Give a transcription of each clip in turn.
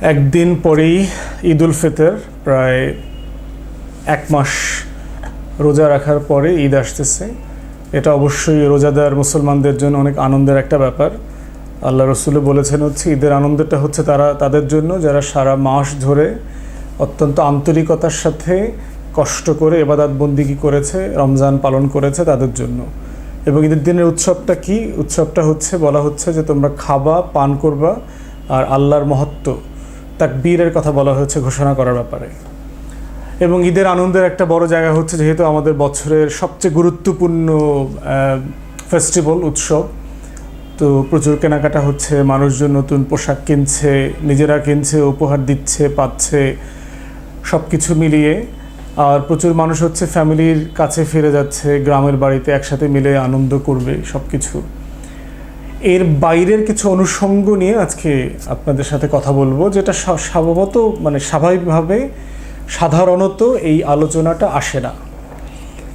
একদিন পরেই ঈদ উল ফিতর, প্রায় এক মাস রোজা রাখার পরে ঈদ আসতেছে। এটা অবশ্যই রোজাদার মুসলমানদের জন্য অনেক আনন্দের একটা ব্যাপার। আল্লাহ রসুলে বলেছেন হচ্ছে, ঈদের আনন্দটা হচ্ছে তারা, তাদের জন্য যারা সারা মাস ধরে অত্যন্ত আন্তরিকতার সাথে কষ্ট করে এবাদাত বন্দিগি করেছে, রমজান পালন করেছে তাদের জন্য। এবং ঈদের দিনের উৎসবটা কি? উৎসবটা হচ্ছে, বলা হচ্ছে যে তোমরা খাবা, পান করবা আর আল্লাহর মহত্ব তাকবীরের কথা বলা হয়েছে ঘোষণা করার ব্যাপারে। এবং ঈদের আনন্দের একটা বড় জায়গা হচ্ছে যেহেতু আমাদের বছরের সবচেয়ে গুরুত্বপূর্ণ ফেস্টিভ্যাল উৎসব, তো প্রচুর কেনাকাটা হচ্ছে, মানুষজন নতুন পোশাক কিনছে, নিজেরা কিনছে, উপহার দিচ্ছে, পাচ্ছে সব কিছু মিলিয়ে। আর প্রচুর মানুষ হচ্ছে ফ্যামিলির কাছে ফিরে যাচ্ছে, গ্রামের বাড়িতে একসাথে মিলে আনন্দ করবে সব কিছু এর বাইরের কিছু অনুষঙ্গ নিয়ে আজকে আপনাদের সাথে কথা বলব, যেটা স্বা- স্বভাবত মানে স্বাভাবিকভাবে সাধারণত এই আলোচনাটা আসে না।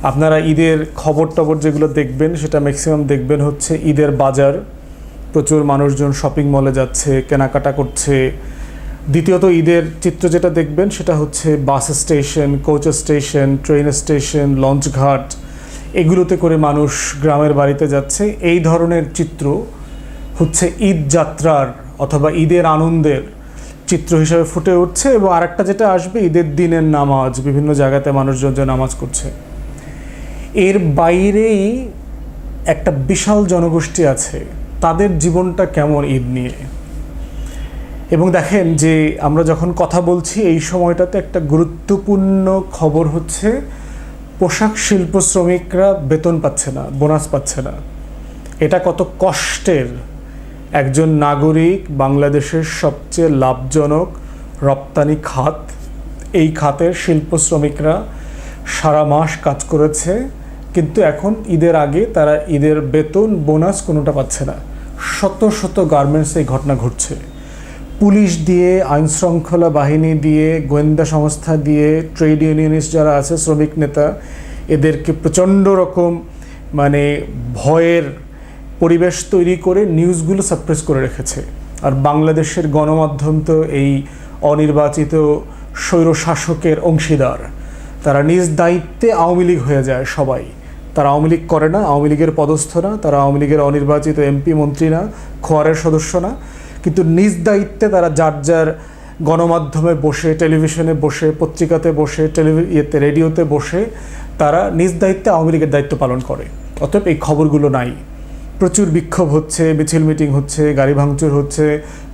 আপনারা ঈদের খবর টবর যেগুলো দেখবেন, সেটা ম্যাক্সিমাম দেখবেন হচ্ছে ঈদের বাজার, প্রচুর মানুষজন শপিং মলে যাচ্ছে, কেনাকাটা করছে। দ্বিতীয়ত ঈদের চিত্র যেটা দেখবেন, সেটা হচ্ছে bus station coach station train station launch ঘাট এগুলোতে করে মানুষ গ্রামের বাড়িতে যাচ্ছে। এই ধরনের চিত্র হচ্ছে ঈদ যাত্রার অথবা ঈদের আনন্দের চিত্র হিসাবে ফুটে উঠছে এবং আরেকটা যেটা আসবে, ঈদের দিনের নামাজ, বিভিন্ন জায়গাতে মানুষজন যে নামাজ করছে। এর বাইরেই একটা বিশাল জনগোষ্ঠী আছে। তাদের জীবনটা কেমন ঈদ নিয়ে? এবং দেখেন যে আমরা যখন কথা বলছি, এই সময়টাতে একটা গুরুত্বপূর্ণ খবর হচ্ছে পোশাক শিল্প শ্রমিকরা বেতন পাচ্ছে না, বোনাস পাচ্ছে না। এটা কত কষ্টের। একজন নাগরিক বাংলাদেশের সবচেয়ে লাভজনক রপ্তানি খাত। এই খাতের শিল্প শ্রমিকরা সারা মাস কাজ করেছে, কিন্তু এখন ঈদের আগে তারা ঈদের বেতন, বোনাস কোনোটা পাচ্ছে না। শত শত গার্মেন্টস এই ঘটনা ঘটছে। পুলিশ দিয়ে, আইন শৃঙ্খলা বাহিনী দিয়ে, গোয়েন্দা সংস্থা দিয়ে, ট্রেড ইউনিয়নিস্ট যারা আছে, শ্রমিক নেতা, এদেরকে প্রচণ্ড রকম মানে ভয়ের পরিবেশ তৈরি করে নিউজগুলো সাপ্রেস করে রেখেছে। আর বাংলাদেশের গণমাধ্যম তো এই অনির্বাচিত স্বৈরশাসকের অংশীদার। তারা নিজ দায়িত্বে আওয়ামী লীগ হয়ে যায় সবাই। তারা আওয়ামী লীগ করে না, আওয়ামী লীগের পদস্থ না, তারা আওয়ামী লীগের অনির্বাচিত এমপি, মন্ত্রী না, খোয়ারের সদস্য না। কিন্তু নিজ দায়িত্বে তারা যার যার গণমাধ্যমে বসে, টেলিভিশনে বসে, পত্রিকাতে বসে, টেলিভি, ইয়েতে, রেডিওতে বসে তারা নিজ দায়িত্বে আওয়ামী লীগের দায়িত্ব পালন করে। অতএব এই খবরগুলো নাই। প্রচুর বিক্ষোভ হচ্ছে, মিছিল মিটিং হচ্ছে, গাড়ি ভাঙচুর হচ্ছে,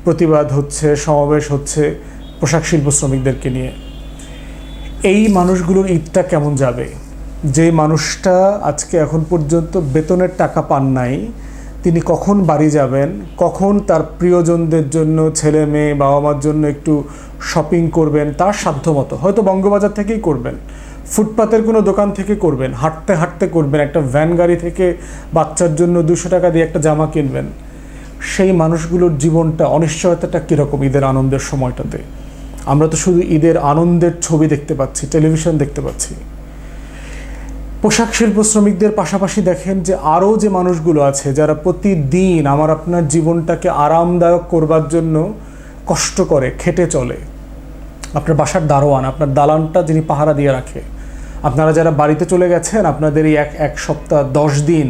প্রতিবাদ হচ্ছে, সমাবেশ হচ্ছে পোশাক শিল্প শ্রমিকদেরকে নিয়ে। এই মানুষগুলোর ঈদটা কেমন যাবে? যে মানুষটা আজকে এখন পর্যন্ত বেতনের টাকা পান নাই তিনি কখন বাড়ি যাবেন? কখন তার প্রিয়জনদের জন্য, ছেলে মেয়ে বাবা মার জন্য একটু শপিং করবেন? তার সাধ্যমতো। হয়তো বঙ্গবাজার থেকেই করবেন। ফুটপাতের কোনো দোকান থেকে করবেন। হাঁটতে হাঁটতে করবেন। একটা ভ্যান গাড়ি থেকে বাচ্চার জন্য দুশো টাকা দিয়ে একটা জামা কিনবেন। সেই মানুষগুলোর জীবনটা, অনিশ্চয়তাটা কীরকম ঈদের আনন্দের সময়টাতে? আমরা তো শুধু ঈদের আনন্দের ছবি দেখতে পাচ্ছি, টেলিভিশন দেখতে পাচ্ছি। পোশাক শিল্প শ্রমিকদের পাশাপাশি দেখেন যে আরও যে মানুষগুলো আছে, যারা প্রতিদিন আমার আপনার জীবনটাকে আরামদায়ক করবার জন্য কষ্ট করে, খেটে চলে। আপনার বাসার দারোয়ান, আপনার দালানটা যিনি পাহারা দিয়ে রাখে, আপনারা যারা বাড়িতে চলে গেছেন, আপনাদের এই এক এক সপ্তাহ, দশ দিন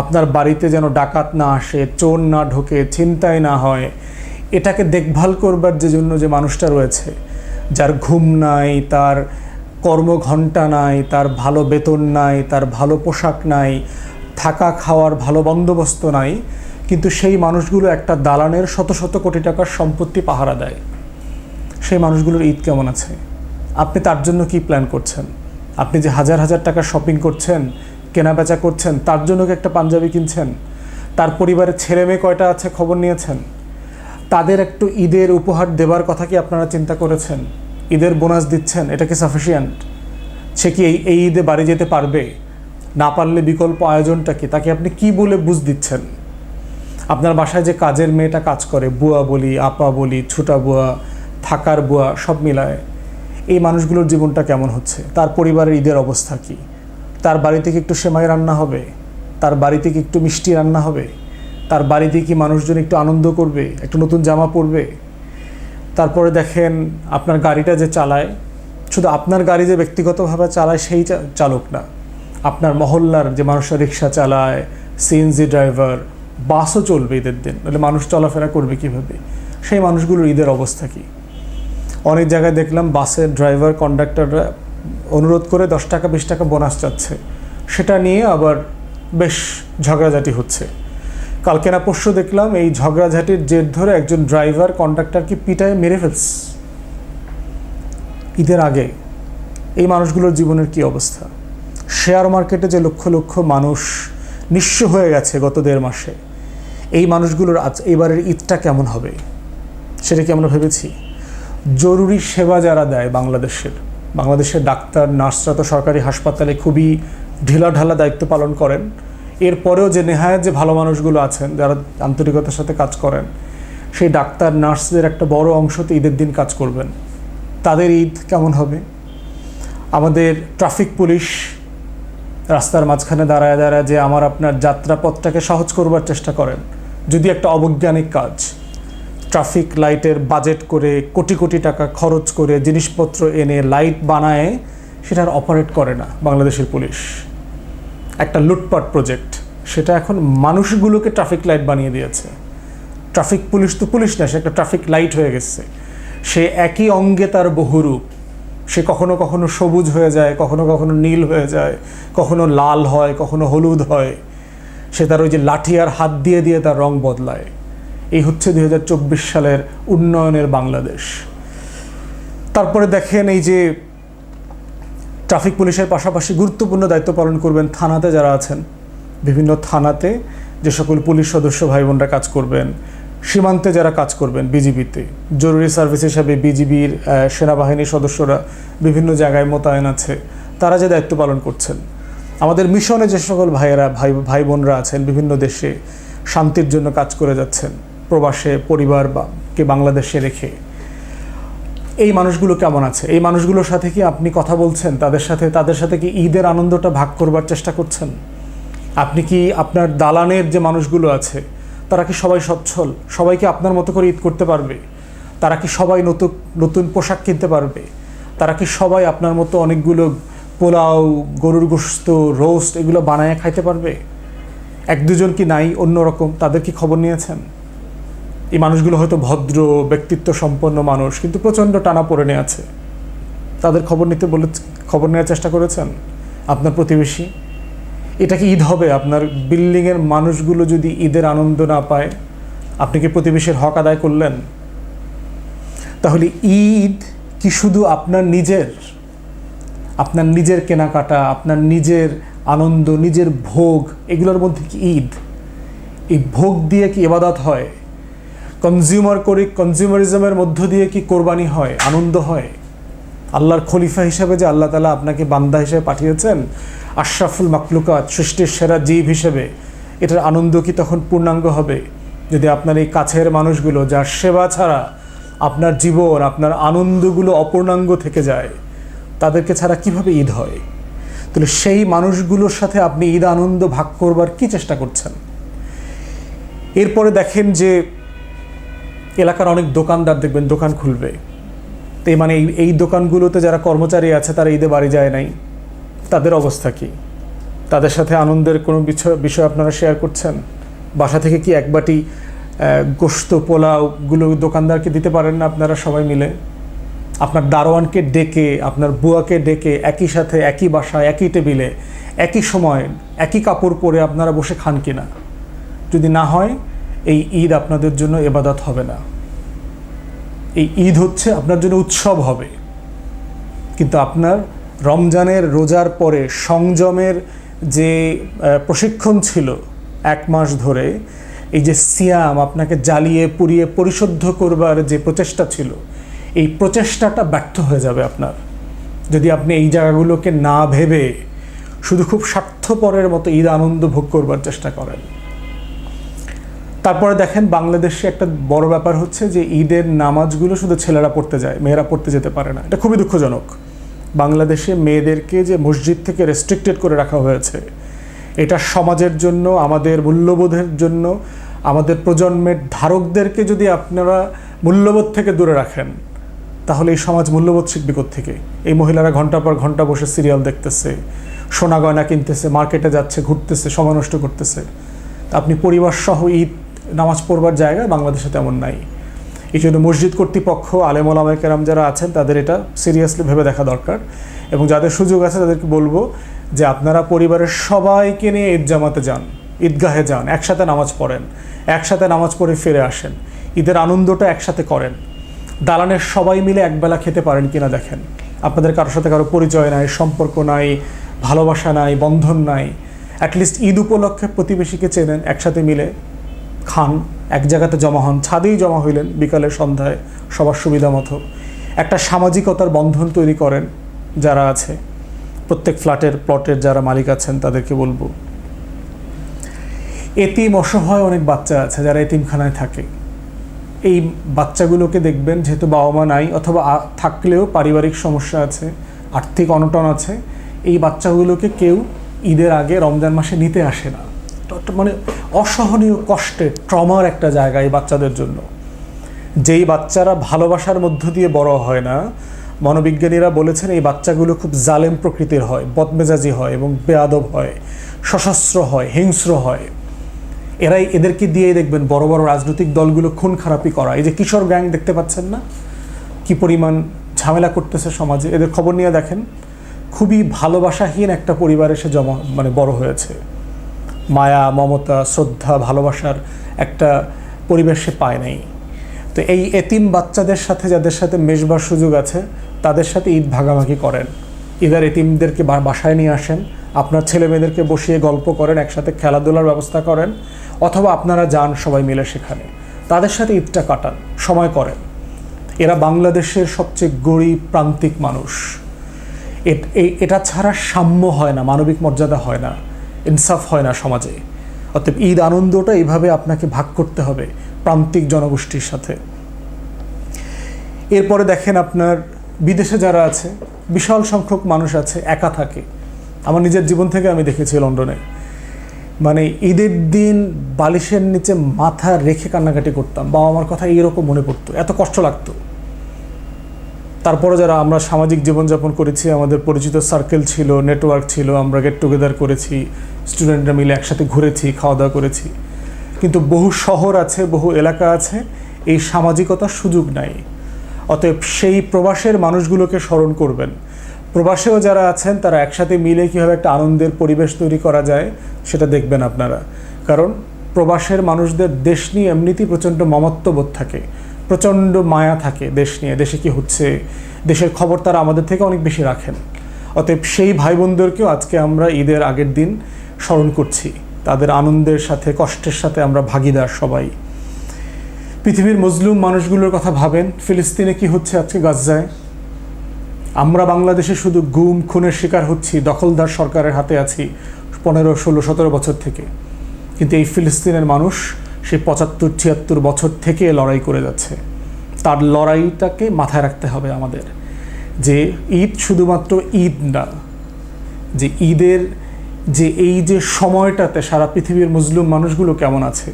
আপনার বাড়িতে যেন ডাকাত না আসে, চোর না ঢোকে, ছিনতাই না হয়, এটাকে দেখভাল করবার যে জন্য যে মানুষটা রয়েছে, যার ঘুম নাই, তার কর্মঘণ্টা নাই, তার ভালো বেতন নাই, তার ভালো পোশাক নাই, থাকা খাওয়ার ভালো বন্দোবস্ত নাই, কিন্তু সেই মানুষগুলো একটা দালানের শত শত কোটি টাকার সম্পত্তি পাহারা দেয়। সেই মানুষগুলোর ঈদ কেমন আছে? আপনি তার জন্য কি প্ল্যান করছেন? আপনি যে হাজার হাজার টাকা শপিং করছেন, কেনাবেচা করছেন, তার জন্য কি একটা পাঞ্জাবি কিনছেন? তার পরিবারের ছেলে মেয়ে কয়টা আছে খবর নিয়েছেন? তাদের একটু ঈদের উপহার দেবার কথা কি আপনারা চিন্তা করেছেন? ঈদের বোনাস দিচ্ছেন, এটা কি সাফিসিয়েন্ট সে কি এই এই ঈদে বাড়ি যেতে পারবে? না পারলে বিকল্প আয়োজনটা কি? তাকে আপনি কি বলে বুঝ দিচ্ছেন? আপনার বাসায় যে কাজের মেয়েটা কাজ করে, বুয়া বলি, আপা বলি, ছুটা বুয়া, থাকার বুয়া, সব মিলায়, এই মানুষগুলোর জীবনটা কেমন হচ্ছে? তার পরিবারের ঈদের অবস্থা কি? তার বাড়িতে কি একটু সেমাই রান্না হবে? তার বাড়িতে কি একটু মিষ্টি রান্না হবে? তার বাড়িতে কি মানুষজন একটু আনন্দ করবে? একটু নতুন জামা পরবে? তারপরে দেখেন আপনার গাড়িটা যে চালায়, শুধু আপনার গাড়ি যে ব্যক্তিগতভাবে চালায় সেই চালক না, আপনার মহল্লার যে মানুষরা রিক্সা চালায় সিএনজি ড্রাইভার বাসও চলবে ঈদের দিন নাহলে মানুষ চলাফেরা করবে কীভাবে? সেই মানুষগুলোর ঈদের অবস্থা কী? অনেক জায়গায় দেখলাম বাসের ড্রাইভার কন্ডাক্টররা অনুরোধ করে দশ টাকা, বিশ টাকা বোনাস চাচ্ছে। সেটা নিয়ে আবার বেশ ঝগড়াঝাটি হচ্ছে। কালকে না পরশু দেখলাম এই ঝগড়াঝাটির জের ধরে একজন ড্রাইভার কন্ডাক্টরকে পিটায় মেরে ফেলছে। ঈদের আগে এই মানুষগুলোর জীবনের কি অবস্থা? শেয়ার মার্কেটে যে লক্ষ লক্ষ মানুষ নিঃস্ব হয়ে গেছে গত দেড় মাসে, এই মানুষগুলোর আজ এবারের ঈদটা কেমন হবে? সেটা কি আমরা ভেবেছি? জরুরি সেবা যারা দেয় বাংলাদেশের বাংলাদেশের ডাক্তার, নার্সরা তো সরকারি হাসপাতালে খুবই ঢিলাঢালা দায়িত্ব পালন করেন। এরপরেও যে নেহায়ত যে ভালো মানুষগুলো আছেন, যারা আন্তরিকতার সাথে কাজ করেন, সেই ডাক্তার, নার্সদের একটা বড় অংশ তো ঈদের দিন কাজ করবেন। তাদের ঈদ কেমন হবে? আমাদের ট্রাফিক পুলিশ রাস্তার মাঝখানে দাঁড়ায় দাঁড়ায় যে আমার আপনার যাত্রাপথটাকে সহজ করবার চেষ্টা করেন। যদি একটা অবৈজ্ঞানিক কাজ, ট্রাফিক লাইটের বাজেট করে, কোটি কোটি টাকা খরচ করে, জিনিসপত্র এনে, লাইট বানায় সেটার অপারেট করে না বাংলাদেশের পুলিশ। একটা লুটপাট প্রজেক্ট সেটা এখন মানুষগুলোকে ট্রাফিক লাইট বানিয়ে দিয়েছে। ট্রাফিক পুলিশ তো পুলিশ না, সে একটা ট্রাফিক লাইট হয়ে গেছে। সে একই অঙ্গে তার বহুরূপ সে কখনো কখনো সবুজ হয়ে যায়, কখনো কখনো নীল হয়ে যায়, কখনো লাল হয়, কখনো হলুদ হয়। সে তার ওই যে লাঠি আর হাত দিয়ে দিয়ে তার রং বদলায়। এই হচ্ছে দু হাজার চব্বিশ সালের উন্নয়নের বাংলাদেশ। তারপরে দেখেন এই যে ট্রাফিক পুলিশের পাশাপাশি গুরুত্বপূর্ণ দায়িত্ব পালন করবেন থানাতে যারা আছেন। বিভিন্ন থানাতে যে সকল পুলিশ সদস্য ভাই বোনরা কাজ করবেন, সীমান্তে যারা কাজ করবেন বিজিবিতে। জরুরি সার্ভিস হিসাবে বিজিবির সেনাবাহিনীর সদস্যরা বিভিন্ন জায়গায় মোতায়েন আছে, তারা যে দায়িত্ব পালন করছেন। আমাদের মিশনে যে সকল ভাইয়েরা, ভাই ভাই বোনরা আছেন, বিভিন্ন দেশে শান্তির জন্য কাজ করে যাচ্ছেন। প্রবাসে, পরিবার বা কে বাংলাদেশে রেখে। এই মানুষগুলো কেমন আছে? এই মানুষগুলোর সাথে কি আপনি কথা বলছেন? তাদের সাথে তাদের সাথে কি ঈদের আনন্দটা ভাগ করবার চেষ্টা করছেন? আপনি কি আপনার দালানের যে মানুষগুলো আছে, তারা কি সবাই সচ্ছল? সবাই কি আপনার মতো করে ঈদ করতে পারবে? তারা কি সবাই নতুন নতুন পোশাক কিনতে পারবে? তারা কি সবাই আপনার মতো অনেকগুলো পোলাও, গরুর গোস্ত রোস্ট এগুলো বানায় খাইতে পারবে? এক দুজন কি নাই অন্যরকম তাদের কি খবর নিয়েছেন? এই মানুষগুলো হয়তো ভদ্র ব্যক্তিত্ব সম্পন্ন মানুষ, কিন্তু প্রচণ্ড টানা পড়ে নিয়ে আছে। তাদের খবর নিতে বলে, খবর নেওয়ার চেষ্টা করেছেন আপনার প্রতিবেশী? এটা কি ঈদ হবে? আপনার বিল্ডিংয়ের মানুষগুলো যদি ঈদের আনন্দ না পায়, আপনি কি প্রতিবেশীর হক আদায় করলেন? তাহলে ঈদ কি শুধু আপনার নিজের? আপনার নিজের কেনাকাটা, আপনার নিজের আনন্দ, নিজের ভোগ, এগুলোর মধ্যে কি ঈদ? এই ভোগ দিয়ে কি এবাদত হয়? কনজিউমার করে কনজিউমারিজমের মধ্য দিয়ে কি কোরবানি হয়, আনন্দ হয়? আল্লাহর খলিফা হিসেবে যে আল্লাহ তালা আপনাকে বান্দা হিসেবে পাঠিয়েছেন, আশরাফুল মাকলুকাত সৃষ্টির সেরা জীব হিসেবে, এটার আনন্দ কি তখন পূর্ণাঙ্গ হবে? যদি আপনার এই কাছের মানুষগুলো, যার সেবা ছাড়া আপনার জীবন, আপনার আনন্দগুলো অপূর্ণাঙ্গ থেকে যায়, তাদেরকে ছাড়া কীভাবে ঈদ হয়? তাহলে সেই মানুষগুলোর সাথে আপনি ঈদ আনন্দ ভাগ করবার কি চেষ্টা করছেন? এরপরে দেখেন যে এলাকার অনেক দোকানদার দেখবেন, দোকান খুলবে। তো মানে এই এই দোকানগুলোতে যারা কর্মচারী আছে, তারা ঈদে বাড়ি যায় নাই। তাদের অবস্থা কি? তাদের সাথে আনন্দের কোনো বিষয় বিষয় আপনারা শেয়ার করছেন? বাসা থেকে কি এক বাটি গোস্ত পোলাওগুলো দোকানদারকে দিতে পারেন না আপনারা সবাই মিলে? আপনার দারোয়ানকে ডেকে, আপনার বুয়াকে ডেকে, একই সাথে, একই বাসায়, একই টেবিলে, একই সময়, একই কাপড় পরে আপনারা বসে খান কিনা? যদি না হয় এই ঈদ আপনাদের জন্য এবাদত হবে না। এই ঈদ হচ্ছে আপনার জন্য উৎসব হবে। কিন্তু আপনার রমজানের রোজার পরে সংযমের যে প্রশিক্ষণ ছিল এক মাস ধরে, এই যে সিয়াম আপনাকে জ্বালিয়ে, পুড়িয়ে পরিশুদ্ধ করবার যে প্রচেষ্টা ছিল, এই প্রচেষ্টাটা ব্যর্থ হয়ে যাবে আপনার। যদি আপনি এই জায়গাগুলোকে না ভেবে শুধু খুব স্বার্থপরের মতো ঈদ আনন্দ ভোগ করবার চেষ্টা করেন। তারপরে দেখেন বাংলাদেশে একটা বড় ব্যাপার হচ্ছে যে ঈদের নামাজগুলো শুধু ছেলেরা পড়তে যায়, মেয়েরা পড়তে যেতে পারে না। এটা খুবই দুঃখজনক। বাংলাদেশে মেয়েদেরকে যে মসজিদ থেকে রেস্ট্রিক্টেড করে রাখা হয়েছে, এটা সমাজের জন্য, আমাদের মূল্যবোধের জন্য, আমাদের প্রজন্মের ধারকদেরকে যদি আপনারা মূল্যবোধ থেকে দূরে রাখেন, তাহলে এই সমাজ মূল্যবোধ শিখবে থেকে এই মহিলারা ঘণ্টা পর ঘণ্টা বসে সিরিয়াল দেখতেছে, সোনা গয়না কিনতেছে, মার্কেটে যাচ্ছে, ঘুরতেছে, সময় নষ্ট করতেছে। আপনি পরিবার সহ ঈদ নামাজ পড়বার জায়গা বাংলাদেশে তেমন নাই। এই জন্য মসজিদ কর্তৃপক্ষ, আলেম ওলামায় কেরাম যারা আছেন, তাদের এটা সিরিয়াসলি ভেবে দেখা দরকার এবং যাদের সুযোগ আছে তাদেরকে বলব যে আপনারা পরিবারের সবাইকে নিয়ে ঈদ জামাতে যান, ঈদগাহে যান, একসাথে নামাজ পড়েন, একসাথে নামাজ পড়ে ফিরে আসেন, ঈদের আনন্দটা একসাথে করেন। দালানের সবাই মিলে একবেলা খেতে পারেন কিনা দেখেন। আপনাদের কারোর সাথে কারও পরিচয় নাই, সম্পর্ক নাই, ভালোবাসা নাই, বন্ধন নাই অ্যাটলিস্ট ঈদ উপলক্ষে প্রতিবেশীকে চেনেন, একসাথে মিলে খান এক জায়গাতে জমা হন, ছাদেই জমা হইলেন বিকালে সন্ধ্যায় সবার সুবিধা মতো। একটা সামাজিকতার বন্ধন তৈরি করেন যারা আছে। প্রত্যেক ফ্ল্যাটের প্লটের যারা মালিক আছেন তাদেরকে বলব। এতিম অসহায় অনেক বাচ্চা আছে যারা এতিমখানায় থাকে। এই বাচ্চাগুলোকে দেখবেন যেহেতু বাবা মা নাই অথবা থাকলেও পারিবারিক সমস্যা আছে, আর্থিক অনটন আছে, এই বাচ্চাগুলোকে কেউ ঈদের আগে রমজান মাসে নিতে আসে না। মানে অসহনীয় কষ্টের ট্রমার একটা জায়গা এই বাচ্চাদের জন্য। যেই বাচ্চারা ভালোবাসার মধ্য দিয়ে বড় হয় না, মনোবিজ্ঞানীরা বলেছেন এই বাচ্চাগুলো খুব জালেম প্রকৃতির হয়, বদমেজাজি হয় এবং বেয়াদব হয়, সশস্ত্র হয়, হিংস্র হয়। এরাই এদেরকে দিয়ে দেখবেন বড় বড় রাজনৈতিক দলগুলো খুন খারাপি করা। এই যে কিশোর গ্যাং দেখতে পাচ্ছেন না? কি পরিমাণ ঝামেলা করতেছে সমাজে? এদের খবর নিয়ে দেখেন, খুবই ভালোবাসাহীন একটা পরিবার এসে জমা মানে বড় হয়েছে। মায়া, মমতা, শ্রদ্ধা, ভালোবাসার একটা পরিবেশে পায় নাই। তো এই এতিম বাচ্চাদের সাথে যাদের সাথে মেশবার সুযোগ আছে, তাদের সাথে ঈদ ভাগাভাগি করেন। ঈদের এতিমদেরকে বাসায় নিয়ে আসেন, আপনার ছেলে মেয়েদেরকে বসিয়ে গল্প করেন, একসাথে খেলাধুলার ব্যবস্থা করেন, অথবা আপনারা যান সবাই মিলে সেখানে। তাদের সাথে ঈদটা কাটান, সময় করেন। এরা বাংলাদেশের সবচেয়ে গরিব, প্রান্তিক মানুষ। এটা ছাড়া সাম্য হয় না, মানবিক মর্যাদা হয় না। ইনসাফ হয় না সমাজে। অতএব ঈদ আনন্দটা এইভাবে আপনাকে ভাগ করতে হবে প্রান্তিক জনগোষ্ঠীর সাথে। এরপরে দেখেন আপনার বিদেশে যারা আছে, বিশাল সংখ্যক মানুষ আছে, একা থাকে। আমার নিজের জীবন থেকে আমি দেখেছি লন্ডনে। মানে ঈদের দিন বালিশের নিচে মাথা রেখে কান্নাকাটি করতাম। বাবা আমার কথা এইরকম মনে পড়তো। এত কষ্ট লাগতো। তারপরে যারা আমরা সামাজিক জীবনযাপন করেছি, আমাদের পরিচিত সার্কেল ছিল নেটওয়ার্ক ছিল, আমরা গেট টুগেদার করেছি স্টুডেন্টরা মিলে একসাথে ঘুরেছি খাওয়া দাওয়া করেছি। কিন্তু বহু শহর আছে, বহু এলাকা আছে, এই সামাজিকতার সুযোগ নাই। অতএব সেই প্রবাসের মানুষগুলোকে স্মরণ করবেন। প্রবাসেও যারা আছেন, তারা একসাথে মিলে কীভাবে একটা আনন্দের পরিবেশ তৈরি করা যায়, সেটা দেখবেন আপনারা। কারণ প্রবাসের মানুষদের দেশ নিয়ে এমনিতেই প্রচণ্ড মমত্ববোধ থাকে। প্রচণ্ড মায়া থাকে দেশ নিয়ে, দেশে কি হচ্ছে? দেশের খবর তারা আমাদের থেকে অনেক বেশি রাখেন। অতএব সেই ভাই বোনদেরকেও আজকে আমরা ঈদের আগের দিন স্মরণ করছি। তাদের আনন্দের সাথে, কষ্টের সাথে আমরা ভাগিদার সবাই। পৃথিবীর মজলুম মানুষগুলোর কথা ভাবেন, ফিলিস্তিনে কি হচ্ছে আজকে গাজায় আমরা বাংলাদেশে শুধু গুম, খুনের শিকার হচ্ছি, দখলদার সরকারের হাতে আছি পনেরো, ষোলো, সতেরো বছর থেকে। কিন্তু এই ফিলিস্তিনের মানুষ সেই পঁচাত্তর, ছিয়াত্তর বছর থেকে লড়াই করে যাচ্ছে। তার লড়াইটাকে মাথায় রাখতে হবে আমাদের যে ঈদ শুধুমাত্র ঈদ না, যে ঈদের যে এই যে সময়টাতে সারা পৃথিবীর মুসলিম মানুষগুলো কেমন আছে,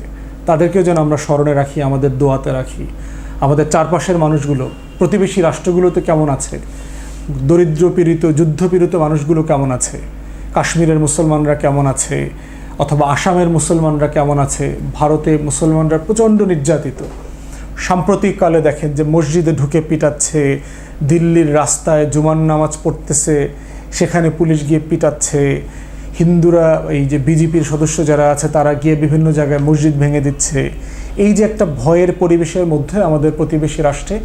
তাদেরকেও যেন আমরা স্মরণে রাখি, আমাদের দোয়াতে রাখি। আমাদের চারপাশের মানুষগুলো, প্রতিবেশী রাষ্ট্রগুলোতে কেমন আছে দরিদ্র পীড়িত যুদ্ধপীড়িত মানুষগুলো কেমন আছে, কাশ্মীরের মুসলমানরা কেমন আছে অথবা আসামের মুসলমানরা কেমন আছে? ভারতে মুসলমানরা প্রচণ্ড নির্যাতিত। সাম্প্রতিককালে দেখেন যে মসজিদে ঢুকে পিটাচ্ছে, দিল্লির রাস্তায় জুমান নামাজ পড়তেছে, সেখানে পুলিশ গিয়ে পিটাচ্ছে। হিন্দুরা, এই যে বিজেপির সদস্য যারা আছে, তারা গিয়ে বিভিন্ন জায়গায় মসজিদ ভেঙে দিচ্ছে। এই যে একটা ভয়ের পরিবেশের মধ্যে আমাদের প্রতিবেশী রাষ্ট্রে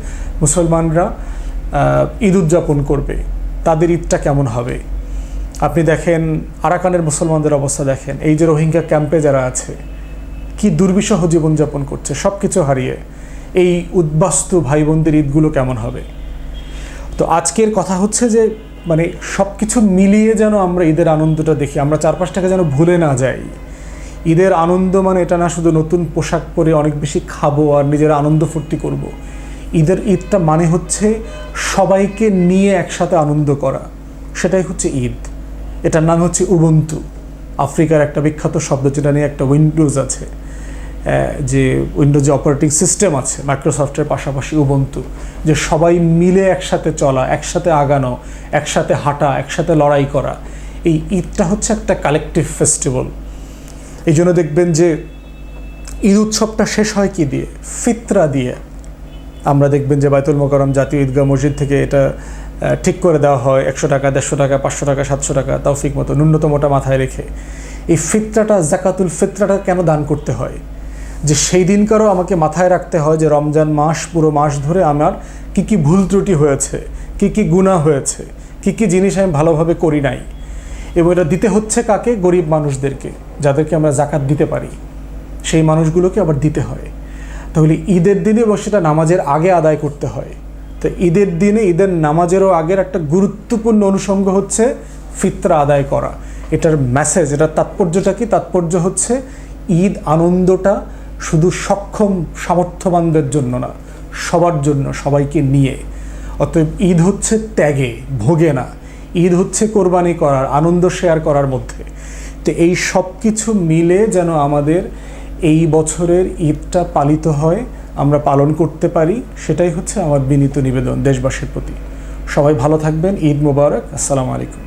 মুসলমানরা ঈদ উদযাপন করবে। তাদের ঈদটা কেমন হবে? আপনি দেখেন আরাকানের মুসলমানদের অবস্থা দেখেন, এই যে রোহিঙ্গা ক্যাম্পে যারা আছে, কি দুর্বিষহ জীবনযাপন করছে সব কিছু হারিয়ে। এই উদ্বাস্তু ভাই বোনদের ঈদগুলো কেমন হবে? তো আজকের কথা হচ্ছে যে মানে সব কিছু মিলিয়ে যেন আমরা ঈদের আনন্দটা দেখি, আমরা চারপাশটাকে যেন ভুলে না যাই। ঈদের আনন্দ মানে এটা না শুধু নতুন পোশাক পরে অনেক বেশি খাব আর নিজের আনন্দ ফুর্তি করব। ঈদের ঈদটা মানে হচ্ছে সবাইকে নিয়ে একসাথে আনন্দ করা, সেটাই হচ্ছে ঈদ। এটার নাম হচ্ছে উবন্তু আফ্রিকার একটা বিখ্যাত শব্দ যেটা নিয়ে একটা উইন্ডোজ আছে যে উইন্ডোজ অপারেটিং সিস্টেম আছে, মাইক্রোসফটের পাশাপাশি উবন্তু যে সবাই মিলে একসাথে চলা, একসাথে আগানো, একসাথে হাঁটা, একসাথে লড়াই করা, এই ঈদটা হচ্ছে একটা কালেকটিভ ফেস্টিভ্যাল এই জন্য দেখবেন যে ঈদ উৎসবটা শেষ হয় কি দিয়ে? ফিতরা দিয়ে। আমরা দেখবেন যে বাইতুল মোকারম জাতীয় ঈদগাহ মসজিদ থেকে এটা ঠিক করে দেওয়া হয়, একশো টাকা, দেড়শো টাকা, পাঁচশো টাকা, সাতশো টাকা, তৌফিক মতো ন্যূনতমটা মাথায় রেখে। এই ফিতরাটা, জাকাতুল ফিতরাটা কেন দান করতে হয়? যে সেই দিনকারও আমাকে মাথায় রাখতে হয় যে রমজান মাস, পুরো মাস ধরে আমার কি কি ভুল ত্রুটি হয়েছে, কি কি গুণা হয়েছে, কি কি জিনিস আমি ভালোভাবে করি নাই। এবং এটা দিতে হচ্ছে কাকে? গরিব মানুষদেরকে, যাদেরকে আমরা জাকাত দিতে পারি। সেই মানুষগুলোকে আবার দিতে হয়। তাহলে ঈদের দিনে এবং সেটা নামাজের আগে আদায় করতে হয়। তো ঈদের দিনে, ঈদের নামাজেরও আগের একটা গুরুত্বপূর্ণ অনুষঙ্গ হচ্ছে ফিতরা আদায় করা। এটার মেসেজ এটার তাৎপর্যটা কি? তাৎপর্য হচ্ছে ঈদ আনন্দটা শুধু সক্ষম, সামর্থ্যবানদের জন্য না, সবার জন্য, সবাইকে নিয়ে। অতএব ঈদ হচ্ছে ত্যাগে, ভোগে না। ঈদ হচ্ছে কোরবানি করার, আনন্দ শেয়ার করার মধ্যে। তো এই সব কিছু মিলে যেন আমাদের এই বছরের ঈদটা পালিত হয় আমরা পালন করতে পারি, সেটাই হচ্ছে আমার বিনীত নিবেদন দেশবাসীর প্রতি। সবাই ভালো থাকবেন, ঈদ মোবারক, আসসালামু আলাইকুম।